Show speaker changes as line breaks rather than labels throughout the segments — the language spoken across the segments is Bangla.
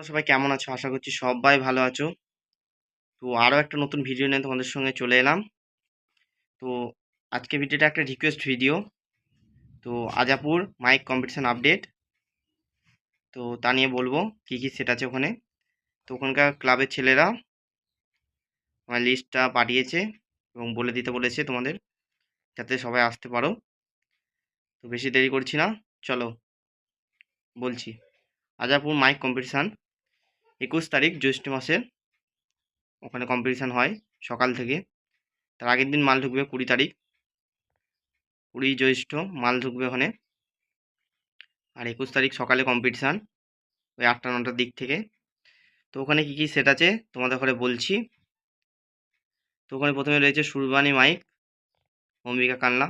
তোমরা সবাই কেমন আছো? আশা করছি সবাই ভালো আছো। তো আরও একটা নতুন ভিডিও নিয়ে তোমাদের সঙ্গে চলে এলাম। তো আজকে ভিডিওটা একটা রিকোয়েস্ট ভিডিও তো আজাপুর মাইক কম্পিটিশান আপডেট তো তা নিয়ে বলব কী কী সেট আছে ওখানে। তো ওখানকার ক্লাবের ছেলেরা আমার লিস্টটা পাঠিয়েছে এবং বলে দিতে বলেছে তোমাদের, যাতে সবাই আসতে পারো। তো বেশি দেরি করছি না। চলো, বলছি। আজাপুর মাইক কম্পিটিশান একুশ তারিখ জ্যৈষ্ঠ মাসের ওখানে কম্পিটিশান হয় সকাল থেকে। তার আগের দিন মাল ঢুকবে কুড়ি তারিখ। কুড়ি জ্যৈষ্ঠ মাল ঢুকবে ওখানে। আর একুশ তারিখ সকালে কম্পিটিশান ওই আটটা নটার দিক থেকে। তো ওখানে কী কী সেট আছে তোমাদের ঘরে বলছি। তো ওখানে প্রথমে রয়েছে সুরবানি মাইক, অম্বিকা কান্না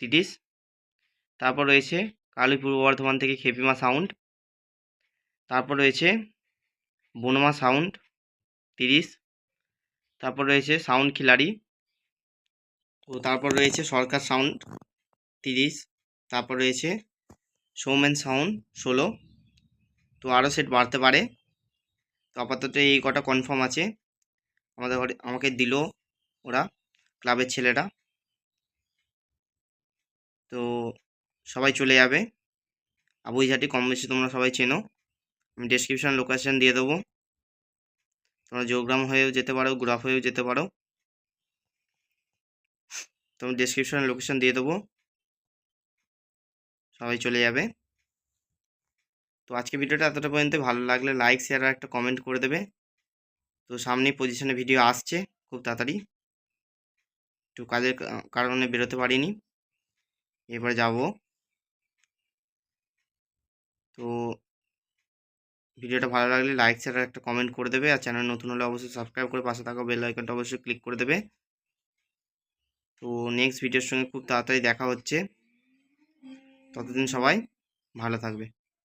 তিরিশ তারপর রয়েছে কালী পূর্ব বর্ধমান থেকে খেপিমা সাউন্ড। তারপর রয়েছে বনমা সাউন্ড তিরিশ। তারপর রয়েছে সাউন্ড খিলাড়ি। তো তারপর রয়েছে সরকার সাউন্ড তিরিশ। তারপর রয়েছে সৌমেন সাউন্ড ষোলো। তো আরও সেট বাড়তে পারে। তো আপাতত এই কটা কনফার্ম আছে। আমাদের আমাকে দিল ওরা, ক্লাবের ছেলেরা। তো সবাই চলে যাবে। আবুইঝাটি কম বেশি তোমরা সবাই চেনো। আমি ডেসক্রিপশান লোকেশান দিয়ে দেবো। তোমরা যোগগ্রাম হয়েও যেতে পারো গ্রাফ হয়েও যেতে পারো। তো আমি ডেসক্রিপশানে লোকেশান দিয়ে দেবো। সবাই চলে যাবে। তো আজকে ভিডিওটা এতটা পর্যন্ত। ভালো লাগলে লাইক শেয়ার আর একটা কমেন্ট করে দেবে। তো সামনেই পজিশনে ভিডিও আসছে, খুব তাড়াতাড়ি। একটু কাজের কারণে বেরোতে পারিনি। এবার যাব। তো ভিডিওটা ভালো লাগলে লাইক ছাড়া একটা কমেন্ট করে দেবে আর চ্যানেল নতুন হলে অবশ্যই সাবস্ক্রাইব করে পাশে থাকা বেল আইকনটা অবশ্যই ক্লিক করে দেবে। তো নেক্সট ভিডিওর সঙ্গে খুব তাড়াতাড়ি দেখা হচ্ছে। ততদিন সবাই ভালো থাকবে।